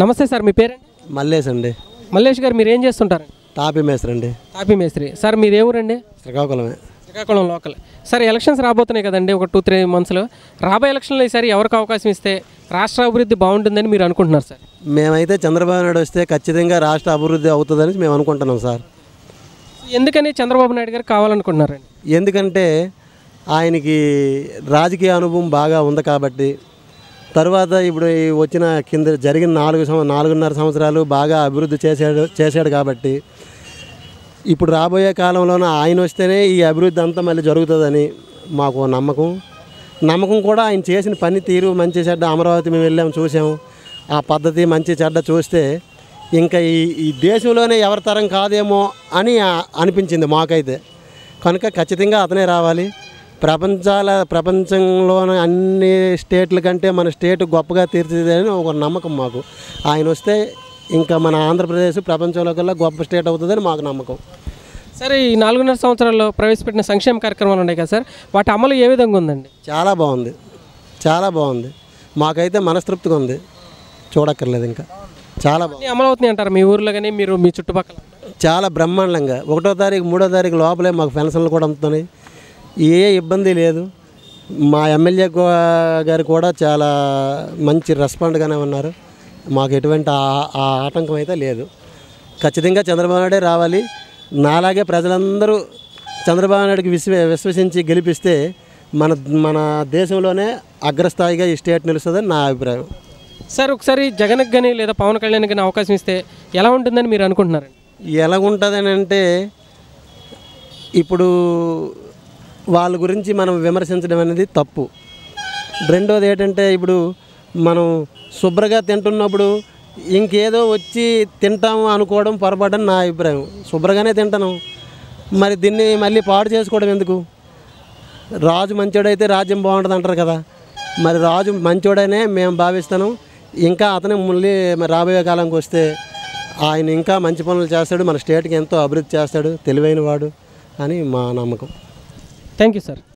నమస్తే సార్ మీ పేరండి? మల్లేష్ అండి. మల్లేష్ గారు మీరు ఏం చేస్తుంటారండి తాపీ మేస్త్రి అండి తాపీ మేస్త్రి. సార్ మీది ఏ ఊరండి? శ్రీకాకుళమే. శ్రీకాకుళం లోకల్. సార్ ఎలక్షన్స్ రాబోతున్నాయి కదండి ఒక టూ త్రీ మంత్స్లో. రాబోయే ఎలక్షన్లో ఈసారి ఎవరికి అవకాశం ఇస్తే రాష్ట్ర అభివృద్ధి బాగుంటుందని మీరు అనుకుంటున్నారు సార్? మేమైతే చంద్రబాబు నాయుడు వస్తే ఖచ్చితంగా రాష్ట్ర అభివృద్ధి అవుతుందని మేము అనుకుంటున్నాం సార్. ఎందుకని చంద్రబాబు నాయుడు గారు కావాలనుకుంటున్నారండి? ఎందుకంటే ఆయనకి రాజకీయ అనుభవం బాగా ఉంది కాబట్టి తర్వాత ఇప్పుడు వచ్చిన కింద జరిగిన నాలుగు నాలుగున్నర సంవత్సరాలు బాగా అభివృద్ధి చేశాడు చేశాడు కాబట్టి ఇప్పుడు రాబోయే కాలంలోన ఆయన వస్తేనే ఈ అభివృద్ధి అంతా మళ్ళీ జరుగుతుందని మాకు నమ్మకం. నమ్మకం కూడా ఆయన చేసిన పని తీరు మంచి చెడ్డ అమరావతి మేము వెళ్ళాము చూసాము ఆ పద్ధతి మంచి చెడ్డ చూస్తే ఇంకా ఈ ఈ దేశంలోనే ఎవరి తరం కాదేమో అని అనిపించింది మాకైతే. కనుక ఖచ్చితంగా అతనే రావాలి. ప్రపంచాల ప్రపంచంలోని అన్ని స్టేట్ల కంటే మన స్టేట్ గొప్పగా తీర్చిదని ఒక నమ్మకం మాకు. ఆయన వస్తే ఇంకా మన ఆంధ్రప్రదేశ్ ప్రపంచంలో కల్లా గొప్ప స్టేట్ అవుతుందని మాకు నమ్మకం. సరే ఈ నాలుగున్నర సంవత్సరాల్లో ప్రవేశపెట్టిన సంక్షేమ కార్యక్రమాలు ఉన్నాయి కదా సార్? వాటి అమలు ఏ విధంగా ఉందండి? చాలా బాగుంది. చాలా బాగుంది. మాకైతే మనస్తృప్తిగా ఉంది. చూడక్కర్లేదు ఇంకా. చాలా అమలు అవుతున్నాయి అంటారు? మీ ఊర్లో కానీ మీరు మీ చుట్టుపక్కల? చాలా బ్రహ్మాండంగా. ఒకటో తారీఖు మూడో తారీఖు లోపలే మాకు పెన్షన్లు కూడా అందుతున్నాయి. ఏ ఇబ్బంది లేదు. మా ఎమ్మెల్యే గారు కూడా చాలా మంచి రెస్పాండ్గానే ఉన్నారు. మాకు ఎటువంటి ఆటంకం అయితే లేదు. ఖచ్చితంగా చంద్రబాబు నాయుడే రావాలి. నాలాగే ప్రజలందరూ చంద్రబాబు నాయుడికి విశ్వ విశ్వసించి గెలిపిస్తే మన మన దేశంలోనే అగ్రస్థాయిగా ఈ స్టేట్ నిలుస్తుందని నా అభిప్రాయం. సార్ ఒకసారి జగన్కి కానీ లేదా పవన్ కళ్యాణ్ కానీ అవకాశం ఇస్తే ఎలా ఉంటుందని మీరు అనుకుంటున్నారండి? ఎలాగుంటుందని అంటే ఇప్పుడు వాళ్ళ గురించి మనం విమర్శించడం అనేది తప్పు. రెండోది ఏంటంటే ఇప్పుడు మనం శుభ్రంగా తింటున్నప్పుడు ఇంకేదో వచ్చి తింటాము అనుకోవడం పొరపాటు నా అభిప్రాయం. శుభ్రంగానే తింటాను. మరి దీన్ని మళ్ళీ పాడు చేసుకోవడం ఎందుకు? రాజు మంచోడైతే రాజ్యం బాగుంటుంది అంటారు కదా. మరి రాజు మంచోడనే మేము భావిస్తాను. ఇంకా అతనే మళ్ళీ మరి రాబోయే కాలంకి వస్తే ఆయన ఇంకా మంచి పనులు చేస్తాడు. మన స్టేట్కి ఎంతో అభివృద్ధి చేస్తాడు. తెలివైన వాడు అని మా నమ్మకం. Thank you, sir.